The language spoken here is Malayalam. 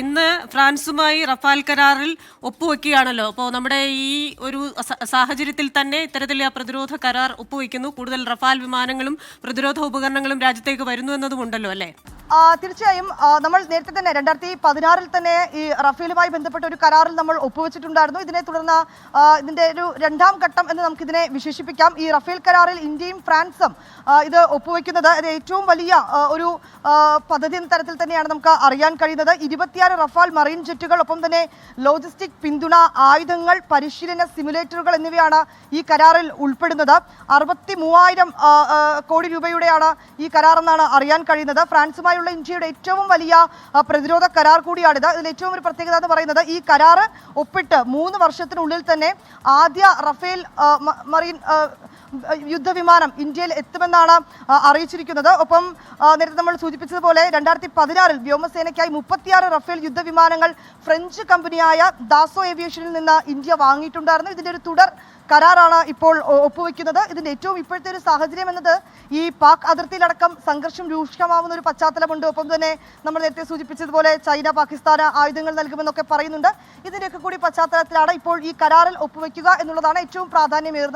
ഇന്ന് ഫ്രാൻസുമായി റഫാൽ കരാറിൽ ഒപ്പുവെക്കുകയാണല്ലോ. അപ്പോൾ നമ്മുടെ ഈ ഒരു സാഹചര്യത്തിൽ തന്നെ ഇത്തരത്തിൽ ആ പ്രതിരോധ കരാർ ഒപ്പുവെക്കുന്നു. കൂടുതൽ റഫാൽ വിമാനങ്ങളും പ്രതിരോധ ഉപകരണങ്ങളും രാജ്യത്തേക്ക് വരുന്നു എന്നതുമുണ്ടല്ലോ അല്ലേ? തീർച്ചയായും നമ്മൾ നേരത്തെ തന്നെ രണ്ടായിരത്തി പതിനാറിൽ തന്നെ ഈ റഫേലുമായി ബന്ധപ്പെട്ട ഒരു കരാറിൽ നമ്മൾ ഒപ്പുവെച്ചിട്ടുണ്ടായിരുന്നു. ഇതിനെ തുടർന്ന് ഇതിന്റെ ഒരു രണ്ടാം ഘട്ടം എന്ന് നമുക്കിതിനെ വിശേഷിപ്പിക്കാം. ഈ റഫേൽ കരാറിൽ ഇന്ത്യയും ഫ്രാൻസും ഇത് ഒപ്പുവെക്കുന്നത് ഏറ്റവും വലിയ ഒരു പദ്ധതി എന്ന തരത്തിൽ തന്നെയാണ് നമുക്ക് അറിയാൻ കഴിയുന്നത്. ഇരുപത്തിയാറ് റഫാൽ മറൈൻ ജെറ്റുകൾ ഒപ്പം തന്നെ ലോജിസ്റ്റിക് പിന്തുണ ആയുധങ്ങൾ പരിശീലന സിമുലേറ്ററുകൾ എന്നിവയാണ് ഈ കരാറിൽ ഉൾപ്പെടുന്നത്. അറുപത്തി മൂവായിരം കോടി രൂപയുടെയാണ് ഈ കരാർ എന്നാണ് അറിയാൻ കഴിയുന്നത്. ഫ്രാൻസുമായുള്ള ഇന്ത്യയുടെ ഏറ്റവും വലിയ പ്രതിരോധ കരാർ കൂടിയാണിത്. ഇതിൽ ഏറ്റവും ഒരു പ്രത്യേകത എന്ന് പറയുന്നത് ഈ കരാർ ഒപ്പിട്ട് മൂന്ന് വർഷത്തിനുള്ളിൽ തന്നെ ആദ്യ റഫേൽ മറീൻ യുദ്ധവിമാനം ഇന്ത്യയിൽ എത്തുമെന്നാണ് അറിയിച്ചിരിക്കുന്നത്. ഒപ്പം നേരത്തെ നമ്മൾ സൂചിപ്പിച്ചതുപോലെ രണ്ടായിരത്തി പതിനാറിൽ വ്യോമസേനയ്ക്കായി മുപ്പത്തിയാറ് റഫേൽ യുദ്ധവിമാനങ്ങൾ ഫ്രഞ്ച് കമ്പനിയായ ദാസോ ഏവിയേഷനിൽ നിന്ന് ഇന്ത്യ വാങ്ങിയിട്ടുണ്ടായിരുന്നു. ഇതിന്റെ ഒരു തുടർ കരാറാണ് ഇപ്പോൾ ഒപ്പുവെക്കുന്നത്. ഇതിന്റെ ഏറ്റവും ഇപ്പോഴത്തെ ഒരു സാഹചര്യം എന്നത് ഈ പാക് അതിർത്തിയിലടക്കം സംഘർഷം രൂക്ഷമാവുന്ന ഒരു പശ്ചാത്തലമുണ്ട്. ഒപ്പം തന്നെ നമ്മൾ നേരത്തെ സൂചിപ്പിച്ചതുപോലെ ചൈന പാകിസ്ഥാന് ആയുധങ്ങൾ നൽകുമെന്നൊക്കെ പറയുന്നുണ്ട്. ഇതിന്റെയൊക്കെ കൂടി പശ്ചാത്തലത്തിലാണ് ഇപ്പോൾ ഈ കരാറിൽ ഒപ്പുവെക്കുക എന്നുള്ളതാണ് ഏറ്റവും പ്രാധാന്യമേറുന്നത്.